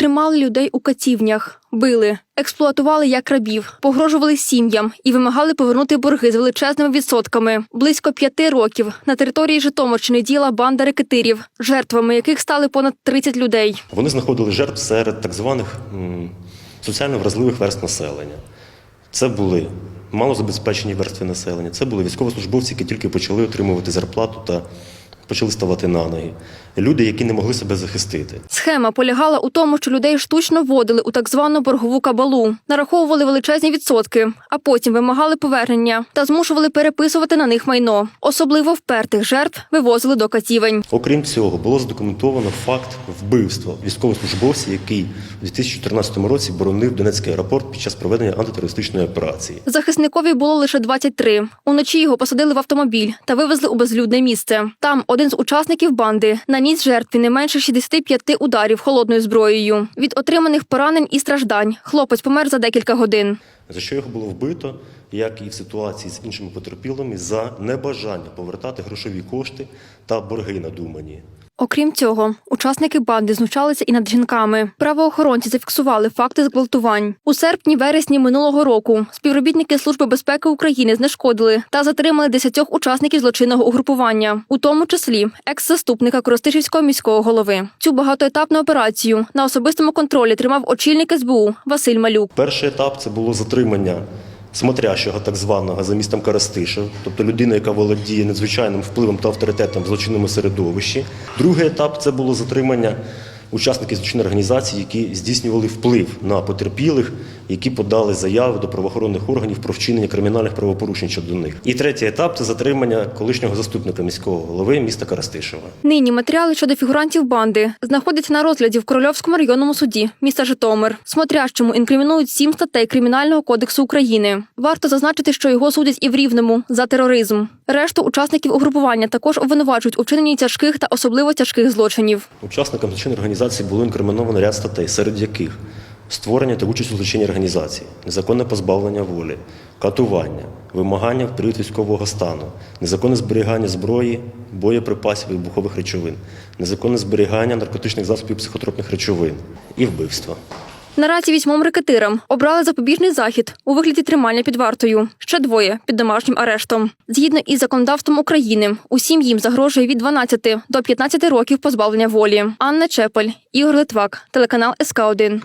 Тримали людей у катівнях, били, експлуатували як рабів, погрожували сім'ям і вимагали повернути борги з величезними відсотками. Близько п'яти років на території Житомирщини діяла банда рекетирів, жертвами яких стали понад 30 людей. Вони знаходили жертв серед так званих соціально вразливих верств населення. Це були малозабезпечені верстви населення, це були військовослужбовці, які тільки почали отримувати зарплату та почали ставати на ноги. Люди, які не могли себе захистити. Схема полягала у тому, що людей штучно вводили у так звану боргову кабалу, нараховували величезні відсотки, а потім вимагали повернення та змушували переписувати на них майно. Особливо впертих жертв вивозили до катівень. Окрім цього, було задокументовано факт вбивства військовослужбовця, який у 2014 році боронив Донецький аеропорт під час проведення антитерористичної операції. Захисникові було лише 23. Уночі його посадили в автомобіль та вивезли у безлюдне місце. Там один з учасників банди наніс жертві не менше 65 ударів холодною зброєю. Від отриманих поранень і страждань хлопець помер за декілька годин. За що його було вбито, як і в ситуації з іншими потерпілими, за небажання повертати грошові кошти та борги надумані. Окрім цього, учасники банди знущалися і над жінками. Правоохоронці зафіксували факти зґвалтувань. У серпні-вересні минулого року співробітники Служби безпеки України знешкодили та затримали десятьох учасників злочинного угрупування, у тому числі екс-заступника Коростишівського міського голови. Цю багатоетапну операцію на особистому контролі тримав очільник СБУ Василь Малюк. Перший етап це було затримання смотрящого так званого за містом Карастишев, тобто людина, яка володіє надзвичайним впливом та авторитетом в злочинному середовищі. Другий етап це було затримання учасників злочинної організації, які здійснювали вплив на потерпілих, які подали заяви до правоохоронних органів про вчинення кримінальних правопорушень щодо них. І третій етап це затримання колишнього заступника міського голови міста Карастишева. Нині матеріали щодо фігурантів банди знаходяться на розгляді в Корольовському районному суді міста Житомир. Смотрящому інкримінують сім статей Кримінального кодексу України. Варто зазначити, що його судять і в Рівному за тероризм. Решту учасників угрупування також обвинувачують у вчиненні тяжких та особливо тяжких злочинів. Учасникам злочинної організації було інкриміновано ряд статей, серед яких створення та участь у злочинній організації, незаконне позбавлення волі, катування, вимагання в період військового стану, незаконне зберігання зброї, боєприпасів вибухових речовин, незаконне зберігання наркотичних засобів психотропних речовин і вбивство. Наразі вісьмом рекетирам обрали запобіжний захід у вигляді тримання під вартою. Ще двоє під домашнім арештом. Згідно із законодавством України, усім їм загрожує від 12 до 15 років позбавлення волі. Анна Чепель, Ігор Литвак, телеканал СК 1